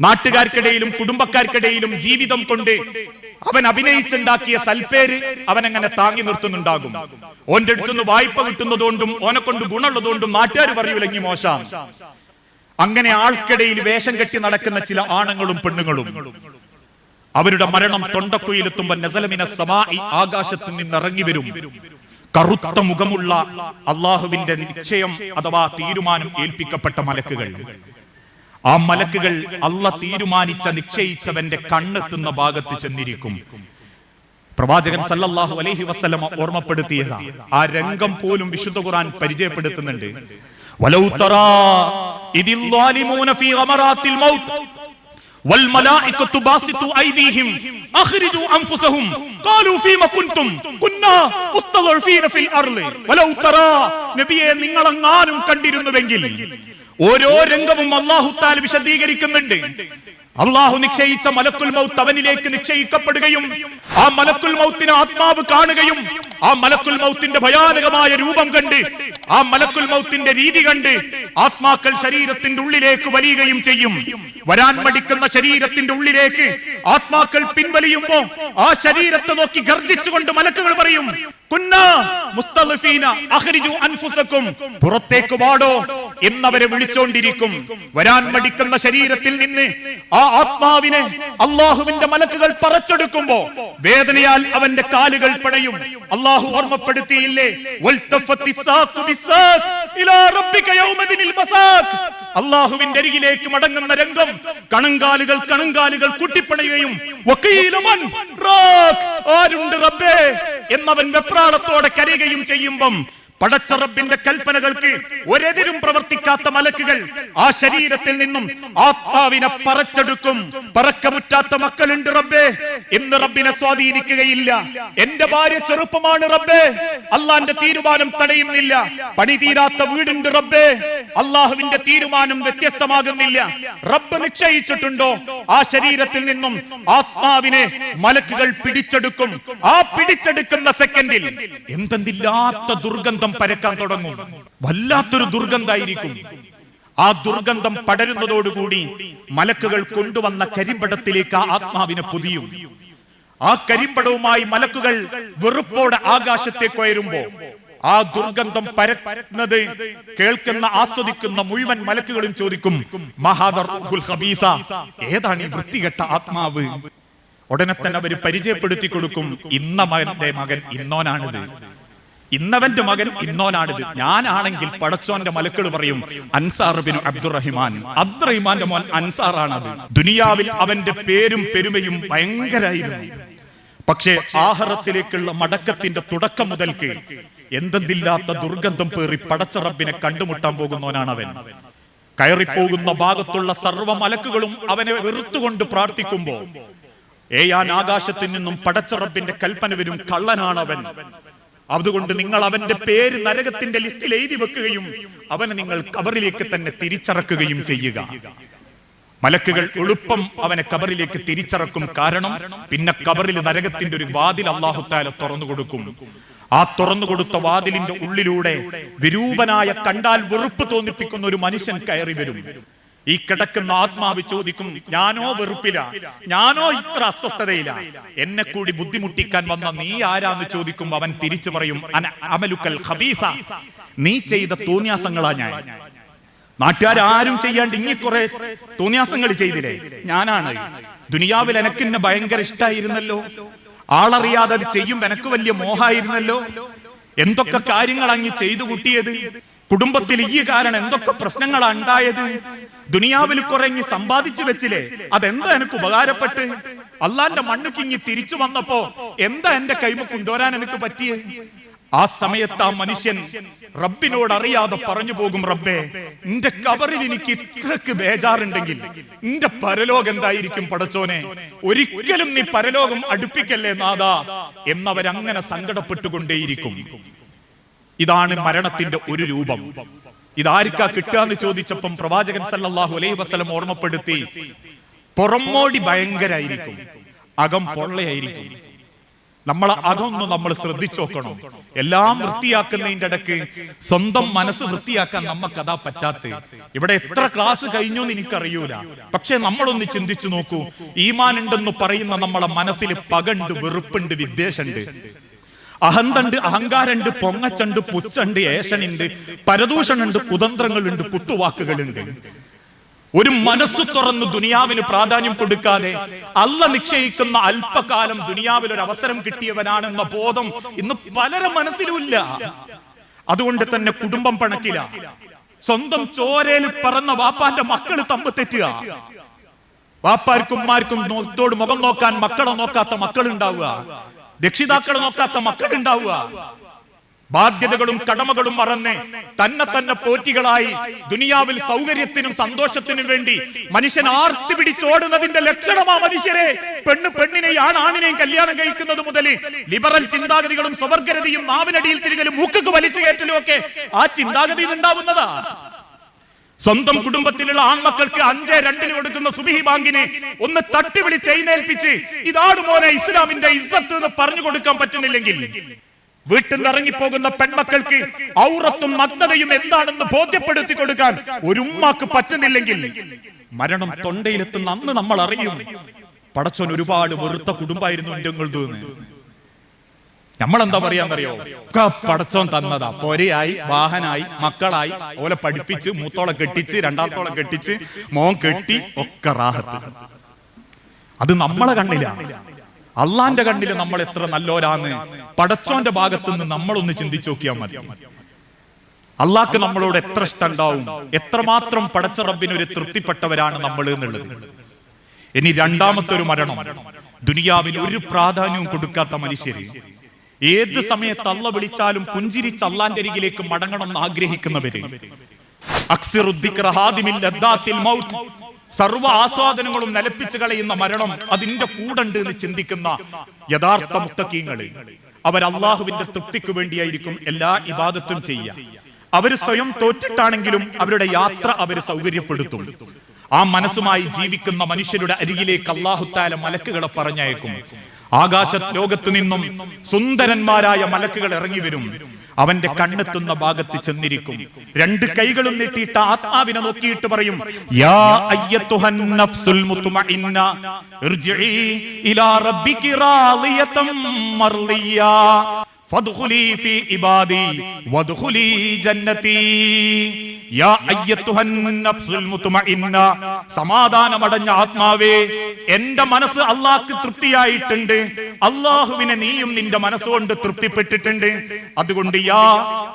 നാട്ടുകാർക്കിടയിലും കുടുംബക്കാർക്കിടയിലും ജീവിതം കൊണ്ട് അവൻ അഭിനയിച്ചുണ്ടാക്കിയ സൽപ്പേര് അവൻ അങ്ങനെ താങ്ങി നിർത്തുന്നുണ്ടാകും. ഓന്റെ അടുത്തുനിന്ന് വായ്പ കിട്ടുന്നതുകൊണ്ടും ഓനെ കൊണ്ട് ഗുണമുള്ളതുകൊണ്ടും നാട്ടുകാർ പറയൂലെങ്കി മോശം. അങ്ങനെ ആൾക്കിടയിൽ വേഷം കെട്ടി നടക്കുന്ന ചില ആണുങ്ങളും പെണ്ണുങ്ങളും അവരുടെ മരണം തൊണ്ടക്കുയിലെത്തുമ്പോ നസലമിന സമാ ആകാശത്ത് നിന്ന് ഇറങ്ങി വരും. കറുത്ത മുഖമുള്ള അള്ളാഹുവിന്റെ നിശ്ചയം അഥവാ തീരുമാനം ഏൽപ്പിക്കപ്പെട്ട മലക്കുകൾ. ആ മലക്കുകൾ അല്ല തീരുമാനിച്ച നിശ്ചയിച്ചവന്റെ കണ്ണെത്തുന്ന ഭാഗത്ത് ചെന്നിരിക്കും. പ്രവാചകൻ സല്ലല്ലാഹു അലൈഹി വസല്ലമ ഓർമ്മപ്പെടുത്തിയതാ ആ രംഗം പോലും വിശുദ്ധ ഖുർആൻ പരിചയപ്പെടുത്തുന്നുണ്ട്. والملائكة باسطوا أيديهم أخرجوا أنفسهم قالوا فيما كنتم كنا مستضعفين في الأرض ولو ترى നബിയെ നിങ്ങൾ അങ്ങാനും കണ്ടിരുന്നുവെങ്കിൽ ഓരോ രംഗവും അള്ളാഹു താൽ വിശദീകരിക്കുന്നുണ്ട് അള്ളാഹു നിശ്ചയിച്ച മലക്കുൽ മൗത്ത് അവനിലേക്ക് നിശ്ചയിക്കപ്പെടുകയും ആ മലക്കുൽ മൗത്തിന് ആത്മാവ് കാണുകയും ആ മലക്കുൽ മൗത്തിന്റെ ഭയാനകമായ രൂപം കണ്ട് ആ മലക്കുൽ മൗത്തിന്റെ രീതി കണ്ട് ആത്മാക്കൾ ശരീരത്തിന്റെ ഉള്ളിലേക്ക് വലിയുകയും ചെയ്യും. വരാൻ മടിക്കുന്ന ശരീരത്തിന്റെ ഉള്ളിലേക്ക് ആത്മാക്കൾ പിൻവലിയുമ്പോ ആ ശരീരത്തെ നോക്കി ഗർജിച്ചുകൊണ്ട് മലക്കുകൾ പറയും പുറത്തേക്ക് വാടോ എന്നവരെ വിളിച്ചോണ്ടിരിക്കും. വരാൻ മടിക്കുന്ന ശരീരത്തിൽ നിന്ന് ആ ആത്മാവിനെ അള്ളാഹുവിന്റെ മലക്കുകൾ പറച്ചെടുക്കുമ്പോ വേദനയാൽ അവന്റെ കാലുകൾ പടയും. അള്ളാഹു ഓർമ്മപ്പെടുത്തിയില്ലേ? യൗമദിനിൽ മസാഖ് അള്ളാഹുവിന്റെ അരികിലേക്ക് മടങ്ങുന്ന രംഗം കണങ്കാലുകൾ കണങ്കാലുകൾ കുട്ടിപ്പണയുകയും ആരുണ്ട് റബ്ബേ? എന്നവൻ വെപ്രാളത്തോടെ കരയുകയും ചെയ്യുമ്പം പടച്ച റബ്ബിന്റെ കൽപ്പനകൾക്ക് ഒരെതിരും പ്രവർത്തിക്കാത്ത മലക്കുകൾ ആ ശരീരത്തിൽ നിന്നും ആത്മാവിനെ പറച്ചെടുക്കും. പറക്കമുറ്റാത്ത മക്കളുണ്ട് റബ്ബേ. എന്ന് റബ്ബിനെ സ്വാധീനിക്കുകയില്ല. എന്റെ ഭാര്യ ചെറുപ്പമാണ് റബ്ബേ. അള്ളാന്റെ തീരുമാനം തടയുന്നില്ല. പണി തീരാത്ത വീടുണ്ട് റബ്ബേ. അള്ളാഹുവിന്റെ തീരുമാനം വ്യത്യസ്തമാകുന്നില്ല. റബ്ബ് നിശ്ചയിച്ചിട്ടുണ്ടോ? ആ ശരീരത്തിൽ നിന്നും ആത്മാവിനെ മലക്കുകൾ പിടിച്ചെടുക്കും. ആ പിടിച്ചെടുക്കുന്ന സെക്കൻഡിൽ എന്തെന്തില്ലാത്ത ദുർഗന്ധം പരക്കാൻ തുടങ്ങും. വല്ലാത്തൊരു ദുർഗന്ധായിരിക്കും. ആ ദുർഗന്ധം പടരുന്നതോടുകൂടി മലക്കുകൾ കൊണ്ടുവന്ന കരിമ്പടത്തിലേക്ക് ആ ആത്മാവിനെ പൊതിയും. ആ കരിമ്പടവുമായി മലക്കുകൾ വെറുപ്പോടെ ആകാശത്തേക്ക് ഉയരുമ്പോ ആ ദുർഗന്ധം പരക്കുന്നത് കേൾക്കുന്ന ആസ്വദിക്കുന്ന മുഴുവൻ മലക്കുകളും ചോദിക്കും മഹാദർ ഹബീസ ഏതാണ് ഈ വൃത്തികെട്ട ആത്മാവ്? ഉടനെ തന്നെ അവർ പരിചയപ്പെടുത്തി കൊടുക്കും ഇന്ന മകന്റെ മകൻ ഇന്നോനാണിത്. ഇന്നവന്റെ മകൻ ഇന്നോനാണിത്. ഞാനാണെങ്കിൽ പടച്ചോന്റെ മലക്കൾ പറയും അൻസാർ ബിൻ അബ്ദുറഹിമാൻ. അബ്ദുറഹിമാന്റെ മോൻ അൻസാറാണത്. ദുനിയാവിൽ അവന്റെ പേരും പെരുമയും ഭയങ്കരായിരുന്നു. പക്ഷേ ആഹാരത്തിലേക്കുള്ള മടക്കത്തിന്റെ തുടക്കം മുതൽക്ക് എന്തെന്നില്ലാത്ത ദുർഗന്ധം പേറി പടച്ച റബ്ബിനെ കണ്ടുമുട്ടാൻ പോകുന്നവനാണ് അവൻ കയറിപ്പോകുന്ന ഭാഗത്തുള്ള സർവ മലക്കുകളും അവനെ വെറുത്തുകൊണ്ട് പ്രാർത്ഥിക്കുമ്പോ ഏയാൻ ആകാശത്തിൽ നിന്നും പടച്ചറബിന്റെ കൽപ്പന വരും കള്ളനാണവൻ. അതുകൊണ്ട് നിങ്ങൾ അവന്റെ പേര് നരകത്തിന്റെ ലിസ്റ്റിൽ എഴുതി വെക്കുകയും അവനെ നിങ്ങൾ കബറിലേക്ക് തന്നെ തിരിച്ചറക്കുകയും ചെയ്യുക. മലക്കുകൾ എളുപ്പം അവനെ കബറിലേക്ക് തിരിച്ചറക്കും കാരണം പിന്നെ കബറിൽ നരകത്തിന്റെ ഒരു വാതിൽ അള്ളാഹുത്താല തുറന്നു കൊടുക്കും. ആ തുറന്നു കൊടുത്ത വാതിലിന്റെ ഉള്ളിലൂടെ വിരൂപനായ കണ്ടാൽ വെറുപ്പ് തോന്നിപ്പിക്കുന്ന ഒരു മനുഷ്യൻ കയറി വരും. ഈ കിടക്കുന്ന ആത്മാവ് ചോദിക്കും ഞാനോ വെറുപ്പില? ഞാനോ ഇത്ര അസ്വസ്ഥതയില? എന്നെ കൂടി ബുദ്ധിമുട്ടിക്കാൻ വന്ന നീ ആരാന്ന് ചോദിക്കും അവൻ തിരിച്ചു പറയും "അന അമലുക്കൽ ഖബീസ. നീ ചെയ്ത തോന്നിയാസങ്ങളാ ഞാൻ. നാട്ടുകാരും ചെയ്യാണ്ട് ഇങ്ങി കുറെ തോന്നിയാസങ്ങൾ ചെയ്തില്ലേ? ഞാനാണ്. ദുനിയാവിൽ എനക്ക് എന്നെ ഭയങ്കര ഇഷ്ടായിരുന്നല്ലോ. ആളറിയാതെ അത് ചെയ്യും എനക്ക് വലിയ മോഹായിരുന്നല്ലോ. എന്തൊക്കെ കാര്യങ്ങൾ അങ്ങ് ചെയ്തു കൂട്ടിയത്? കുടുംബത്തിൽ ഈ കാരണം എന്തൊക്കെ പ്രശ്നങ്ങളാണ് ഉണ്ടായത്? ദുനിയാവിൽ കുറെ ഇങ്ങ് സമ്പാദിച്ചു വെച്ചില്ലേ? അതെന്താ എനിക്ക് ഉപകാരപ്പെട്ട്? അള്ളാന്റെ മണ്ണുക്കിങ്ങി തിരിച്ചു വന്നപ്പോ എന്താ എന്റെ കൈമ കൊണ്ടുവരാൻ എനിക്ക് പറ്റിയേ? ആ സമയത്ത് ആ മനുഷ്യൻ റബ്ബിനോട് അറിയാതെ പറഞ്ഞു പോകും റബ്ബേ നിന്റെ കബറിൽ എനിക്ക് ഇത്രക്ക് ബേജാറുണ്ടെങ്കിൽ നിന്റെ പരലോകം എന്തായിരിക്കും പടച്ചോനെ? ഒരിക്കലും നീ പരലോകം അടുപ്പിക്കല്ലേ നാദാ എന്നവരങ്ങനെ സങ്കടപ്പെട്ടുകൊണ്ടേയിരിക്കും. ഇതാണ് മരണത്തിന്റെ ഒരു രൂപം. ഇതാർക്കാ കിട്ടുകയെന്ന് ചോദിച്ചപ്പം പ്രവാചകൻ സല്ലാഹു അലൈഹി വസ്ലം ഓർമ്മപ്പെടുത്തി പുറമോടി ഭയങ്കരായിരിക്കും അകം പൊള്ളയായിരിക്കും. നമ്മൾ അതൊന്നും നമ്മൾ ശ്രദ്ധിച്ചു നോക്കണം. എല്ലാം വൃത്തിയാക്കുന്നതിന്റെ ഇടയ്ക്ക് സ്വന്തം മനസ്സ് വൃത്തിയാക്കാൻ നമുക്ക് അതാ പറ്റാത്ത ഇവിടെ എത്ര ക്ലാസ് കഴിഞ്ഞു എന്ന് എനിക്കറിയൂല. പക്ഷെ നമ്മളൊന്ന് ചിന്തിച്ചു നോക്കൂ ഈമാൻ ഉണ്ടെന്ന് പറയുന്ന നമ്മളെ മനസ്സിൽ പകണ്ട് വെറുപ്പുണ്ട് വിദ്വേഷമുണ്ട് അഹന്തണ്ട് അഹങ്കാരണ്ട് പൊങ്ങച്ചണ്ട് പുച്ചണ്ട് ഏഷനുണ്ട് പരദൂഷണുണ്ട് കുതന്ത്രങ്ങളുണ്ട് കുത്തുവാക്കുകളുണ്ട്. ഒരു മനസ്സ് തുറന്ന് ദുനിയാവിന് പ്രാധാന്യം കൊടുക്കാതെ അല്ല നിശ്ചയിക്കുന്ന അല്പകാലം ദുനിയാവിൽ ഒരു അവസരം കിട്ടിയവനാണെന്ന ബോധം ഇന്ന് പലരെ മനസ്സിലുമില്ല. അതുകൊണ്ട് തന്നെ കുടുംബം പണക്കില്ല സ്വന്തം ചോരയിൽ പറന്ന വാപ്പാന്റെ മക്കൾ തമ്പ് തെറ്റുക. വാപ്പാർക്കും ഉമ്മാർക്കും മുഖം നോക്കാൻ മക്കളെ നോക്കാത്ത മക്കൾ ഉണ്ടാവുക രക്ഷിതാക്കളെ നോക്കാത്ത മക്കളുണ്ടാവുക ബാധ്യതകളും കടമകളും മറന്ന് തന്നെ തന്നെ പോറ്റികളായി ദുനിയാവിൽ സൗകര്യത്തിനും സന്തോഷത്തിനും വേണ്ടി മനുഷ്യൻ ആർത്തി പിടിച്ചോടുന്നതിന്റെ ലക്ഷണമാ മനുഷ്യരെ. പെണ്ണ് പെണ്ണിനെയും ആണ് ആണിനെയും കല്യാണം കഴിക്കുന്നത് മുതൽ ലിബറൽ ചിന്താഗതികളും സ്വവർഗരതിയും മാവിനടിയിൽ തിരികലും മൂക്കക്ക് വലിച്ചു കയറ്റലും ഒക്കെ ആ ചിന്താഗതി ഉണ്ടാവുന്നതാ. സ്വന്തം കുടുംബത്തിലുള്ള ആൺമക്കൾക്ക് അഞ്ചേ രണ്ടിന് കൊടുക്കുന്ന സുബിഹി ബാങ്കിനെ ഒന്ന് തട്ടി വിളിച്ച് എഴുന്നേൽപ്പിച്ച് ഇതാണ് മോനെ ഇസ്ലാമിന്റെ ഇസ്സത്ത് എന്ന് പറഞ്ഞു കൊടുക്കാൻ പറ്റുന്നില്ലെങ്കിൽ. വീട്ടിൽ ഇറങ്ങിപ്പോകുന്ന പെൺമക്കൾക്ക് ഔറത്തും നഗ്നതയും എന്താണെന്ന് ബോധ്യപ്പെടുത്തി കൊടുക്കാൻ ഒരു ഉമ്മാക്ക് പറ്റുന്നില്ലെങ്കിൽ. മരണം തൊണ്ടയിലെത്തുന്ന അന്ന് നമ്മൾ അറിയും. പടച്ചോൻ ഒരുപാട് വെറുത്ത കുടുംബമായിരുന്നു എന്റെ നമ്മളെന്താ പറയാന്നറിയോ? ഒക്കെ പടച്ചോൻ തന്നതാ. പൊരയായി വാഹനായി മക്കളായി ഓലെ പഠിപ്പിച്ച് മൂത്തോളെ കെട്ടിച്ച് രണ്ടാമത്തോളെ കെട്ടിച്ച് മോൻ കെട്ടി ഒക്കെ റാഹത്ത്. അത് നമ്മളെ കണ്ണില. അള്ളാന്റെ കണ്ണിൽ നമ്മൾ എത്ര നല്ലോരാന്ന് പടച്ചോന്റെ ഭാഗത്ത് നിന്ന് നമ്മളൊന്ന് ചിന്തിച്ചു നോക്കിയാൽ മതി. അള്ളാഹ്ക്ക് നമ്മളോട് എത്ര ഇഷ്ടം ഉണ്ടാവും എത്രമാത്രം പടച്ച റബ്ബിന് ഒരു തൃപ്തിപ്പെട്ടവരാണ് നമ്മൾ എന്നുള്ളത്. ഇനി രണ്ടാമത്തെ ഒരു മരണം. ദുനിയാവിൽ ഒരു പ്രാധാന്യവും കൊടുക്കാത്ത മനുഷ്യര് ഏത് സമയത്ത് അള്ള വിളിച്ചാലും പുഞ്ചിരിച്ച് അള്ളാന്റെ അരികിലേക്ക് മടങ്ങണം എന്ന് ആഗ്രഹിക്കുന്നവര്. സർവ ആസ്വാദനങ്ങളും നിലപ്പിച്ചു കളയുന്ന മരണം അതിന്റെ കൂടണ്ട് എന്ന് ചിന്തിക്കുന്ന യഥാർത്ഥ മുത്തക്കീങ്ങൾ. അവർ അള്ളാഹുവിന്റെ തൃപ്തിക്ക് വേണ്ടിയായിരിക്കും എല്ലാ ഇബാദത്തും ചെയ്യുക. അവർ സ്വയം തോറ്റിട്ടാണെങ്കിലും അവരുടെ യാത്ര അവർ സൗകര്യപ്പെടുത്തും. ആ മനസ്സുമായി ജീവിക്കുന്ന മനുഷ്യരുടെ അരികിലേക്ക് അള്ളാഹുത്താല മലക്കുകളെ പറഞ്ഞയക്കും. ആകാശ ലോകത്തു നിന്നും സുന്ദരന്മാരായ മലക്കുകൾ ഇറങ്ങി വരും അവന്റെ കണ്ണെത്തുന്ന ഭാഗത്ത് ചെന്നിരിക്കും. രണ്ട് കൈകളും നീട്ടിയിട്ട് ആത്മാവിനെ നോക്കിയിട്ട് പറയും യാ നഫ്സുൽ മുത്മഇന്ന ഇർജിഇ ഇലാ റബ്ബികി ഫദ്ഖുലി ഫീ ഇബാദി വദ്ഖുലി ജന്നതി. സമാധാനമടഞ്ഞ ആത്മാവേ എന്റെ മനസ്സ് അള്ളാഹ്ക്ക് തൃപ്തിയായിട്ടുണ്ട്. അള്ളാഹുവിനെ നീയും നിന്റെ മനസ്സുകൊണ്ട് തൃപ്തിപ്പെട്ടിട്ടുണ്ട്. അതുകൊണ്ട് യാ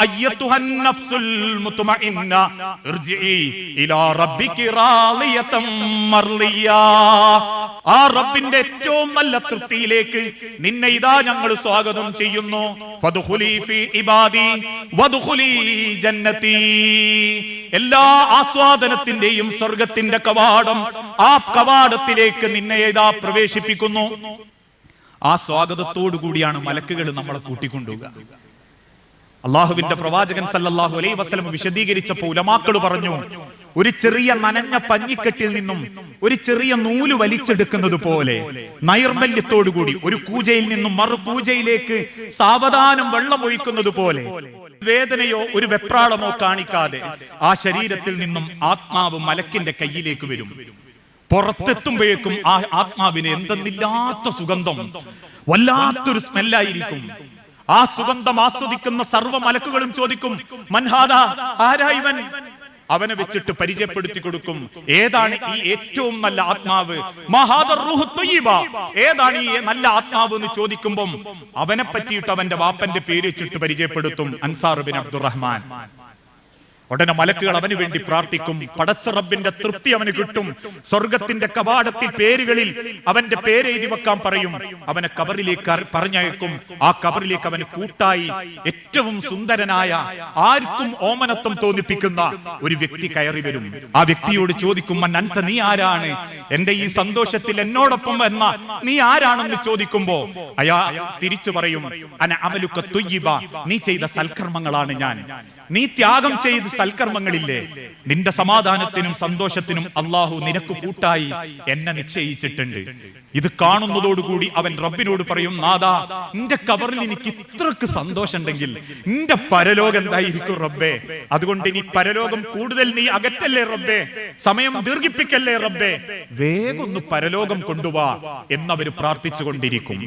അയ്യത്തുഹൻ നഫ്സുൽ മുത്മഇന്ന ഇർജിഇ ഇലാ റബ്ബികി റാളിയതം മർളിയ. ആ റബ്ബിന്റെ ഏറ്റവും നല്ല തൃപ്തിയിലേക്ക് നിന്നെ ഇതാ ഞങ്ങൾ സ്വാഗതം ചെയ്യുന്നു. ഫദ്ഖുലി ഫീ ഇബാദി വദ്ഖുലി ജന്നതി എല്ലാ ആസ്വാദനത്തിന്റെയും സ്വർഗത്തിന്റെ കവാടം ആ കവാടത്തിലേക്ക് നിന്നെ ഏതാ പ്രവേശിപ്പിക്കുന്നു? ആ സ്വാഗതത്തോടു കൂടിയാണ് മലക്കുകൾ നമ്മളെ കൂട്ടിക്കൊണ്ടുപോകുക അള്ളാഹുവിന്റെ പ്രവാചകൻ സല്ലല്ലാഹു അലൈഹി വസല്ലം വിശദീകരിച്ചപ്പോൾ ഉലമാക്കൾ പറഞ്ഞു ഒരു ചെറിയ നനഞ്ഞ പഞ്ഞിക്കെട്ടിൽ നിന്നും ഒരു ചെറിയ നൂൽ വലിച്ചെടുക്കുന്നത് പോലെ നൈർമല്യത്തോടുകൂടി ഒരു കൂജയിൽ നിന്നും മറു കൂജയിലേക്ക് സാവധാനം വെള്ളം ഒഴിക്കുന്നത് പോലെ വേദനയോ ഒരു വെപ്രാളമോ കാണിക്കാതെ ആ ശരീരത്തിൽ നിന്നും ആത്മാവ് മലക്കിന്റെ കയ്യിലേക്ക് വരും. പുറത്തെത്തുമ്പോഴേക്കും ആ ആത്മാവിന് എന്തെന്നില്ലാത്ത സുഗന്ധം വല്ലാത്തൊരു സ്മെല്ലായിരിക്കും. ആ സുഗന്ധം ആസ്വദിക്കുന്ന സർവ മലക്കുകളും ചോദിക്കും മൻഹാദ ആരാ അവനെ വെച്ചിട്ട് പരിചയപ്പെടുത്തി കൊടുക്കും. ഏതാണ് ഈ ഏറ്റവും നല്ല ആത്മാവ്. ഏതാണ് ഈ നല്ല ആത്മാവ് എന്ന് ചോദിക്കുമ്പം അവനെ പറ്റിയിട്ട് അവന്റെ വാപ്പന്റെ പേര് വെച്ചിട്ട് പരിചയപ്പെടുത്തും അൻസാർ ബിൻ അബ്ദുറഹ്മാൻ. ഉടനെ മലക്കുകൾ അവന് വേണ്ടി പ്രാർത്ഥിക്കും. പടച്ച റബ്ബിന്റെ തൃപ്തി അവന് കിട്ടും. സ്വർഗത്തിന്റെ കവാടത്തിൽ പേരുകളിൽ അവന്റെ പേര് എഴുതി വെക്കാൻ പറയും. അവനെ കബറിലേക്ക് പറഞ്ഞയക്കും. ആ കബറിലേക്ക് അവന് കൂട്ടായി ഏറ്റവും സുന്ദരനായ ആർക്കും ഓമനത്വം തോന്നിപ്പിക്കുന്ന ഒരു വ്യക്തി കയറി വരും. ആ വ്യക്തിയോട് ചോദിക്കും അനന്ത നീ ആരാണ്? എന്റെ ഈ സന്തോഷത്തിൽ എന്നോടൊപ്പം വന്ന നീ ആരാണെന്ന് ചോദിക്കുമ്പോ അയാ തിരിച്ചു പറയും അന അമലുക്ക തുയ്യിബ. നീ ചെയ്ത സൽക്കർമ്മങ്ങളാണ് ഞാൻ. നീ ത്യാഗം ചെയ്ത് സൽക്കർമ്മങ്ങളില്ലേ? നിന്റെ സമാധാനത്തിനും സന്തോഷത്തിനും അള്ളാഹു നിനക്ക് കൂട്ടായി എന്നെ നിശ്ചയിച്ചിട്ടുണ്ട്. ഇത് കാണുന്നതോടുകൂടി അവൻ റബ്ബിനോട് പറയും നാദാ നിന്റെ കവറിൽ എനിക്ക് ഇത്രക്ക് സന്തോഷമുണ്ടെങ്കിൽ നിന്റെ പരലോകം എന്തായിരിക്കും റബ്ബേ? അതുകൊണ്ട് ഇനി പരലോകം കൂടുതൽ നീ അകറ്റല്ലേ റബ്ബേ? സമയം ദീർഘിപ്പിക്കല്ലേ റബ്ബേ? വേഗം ഒന്ന് പരലോകം കൊണ്ടുവാ എന്നവര് പ്രാർത്ഥിച്ചുകൊണ്ടിരിക്കും.